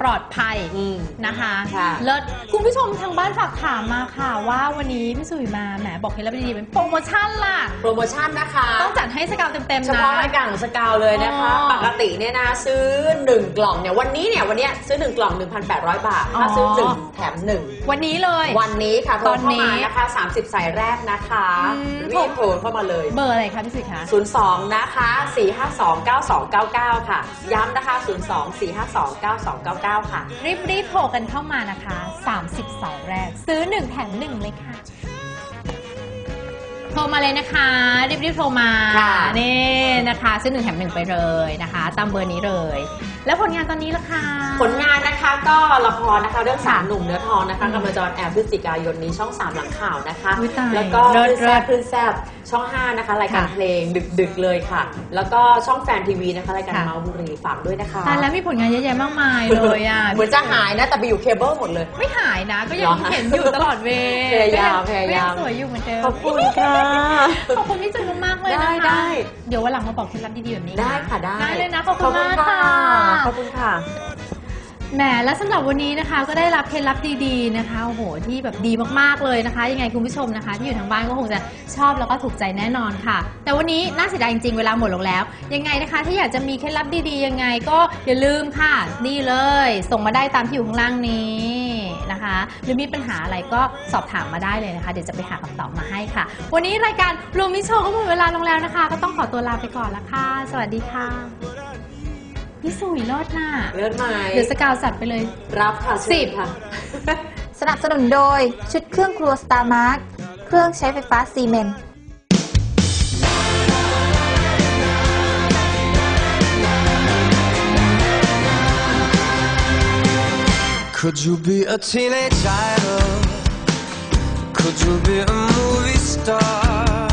ปลอดภัยอืมนะคะค่ะ เลิศคุณผู้ชมทางบ้านฝากถามมาค่ะว่าวันนี้พี่สุยมาแหมบอกเคล็ดลับดีๆเป็นโปรโมชั่นล่ะ โปรโมชั่นนะคะ ต้องจัดให้สกาวเต็มๆเฉนะ พาะรายการของสกาวเลยนะคะ อ๋อปกติเนี่ยนะซื้อ 1 กล่องเนี่ยวันนี้เนี่ยวันเนี้ยซื้อ 1 กล่อง 1,800 บาท ถ้าซื้อ อ๋อ 1 แถม 1 วันนี้เลย วันนี้ค่ะโทรตอนนี้เข้ามานะคะ 30 สายแรกนะคะอืม รีบโทรเข้ามาเลย เบอร์อะไรคะพี่สุยคะ 02 นะคะ 452 9299 ค่ะ ย้ำนะคะ 02 452 9299ค่ะ รีบๆโทรกันเข้ามานะคะ30สายแรก ซื้อ 1 แถม 1 เลยค่ะ โทรมาเลยนะคะ รีบๆโทรมา ค่ะ นี่นะคะ ซื้อ 1 แถม 1 ไปเลยนะคะ ตามเบอร์นี้เลย แล้วผลงานตอนนี้ล่ะคะผลงานนะคะก็ละครนะคะเรื่องสามค่ะหนุ่มเนื้อทองนะคะอืมกำลังจะออนแอร์พฤศจิกายนนี้ช่อง3หลังข่าวนะคะ อุ๊ยตายแล้วก็เลิศ ขึ้นแซ่บเลิศขึ้นแซ่บช่อง5นะคะรายการค่ะ เพลงดึกๆเลยค่ะ แล้วก็ช่องแฟนทีวีนะคะรายการค่ะเมาส์บุรีฝากด้วยนะคะตายแล้วมีผลงานเยอะแยะมากมายเลยอะเหมือนจะหายนะแต่ไปอยู่เคเบิลหมดเลย ไม่หายนะ ก็ยังเหรอคะเห็นอยู่ตลอดเวลพยายามก็งพยายาม ก็งสวยอยู่เหมือนเดิมขอบคุณค่ะ ขอบคุณพี่จุนมากๆเลยนะคะได้ได้ เดี๋ยววันหลังมาบอกเคล็ดลับดีๆแบบนี้นได้ค่ะได้ ได้เลยนะขอบคุณมากค่ะขอบคุณค่ะ แหมและสำหรับวันนี้นะคะก็ได้รับเคล็ดลับดีๆนะคะโอ้โหที่แบบดีมากๆเลยนะคะ ยังไงคุณผู้ชมนะคะ ที่อยู่ทางบ้านก็คงจะชอบแล้วก็ถูกใจแน่นอนค่ะ แต่วันนี้น่าเสียดายจริงๆเวลาหมดลงแล้ว ยังไงนะคะ ถ้าอยากจะมีเคล็ดลับดีๆยังไงก็อย่าลืมค่ะ นี่เลย ส่งมาได้ตามที่อยู่ข้างล่างนี้นะคะ หรือมีปัญหาอะไรก็สอบถามมาได้เลยนะคะ เดี๋ยวจะไปหาคำตอบมาให้ค่ะ วันนี้รายการรวมมิโชว์ก็หมดเวลาลงแล้วนะคะ ก็ต้องขอตัวลาไปก่อนละค่ะ สวัสดีค่ะ พี่สุยรอดน่ะเลือดไหมเดี๋ยวสกาวจัดไปเลย รับค่ะสิบ ค่ะ สนับสนุนโดยชุดเครื่องครัว Star Mark เครื่องใช้ไฟฟ้าซีเมน Could you be a teenage idol? Could you be a movie star?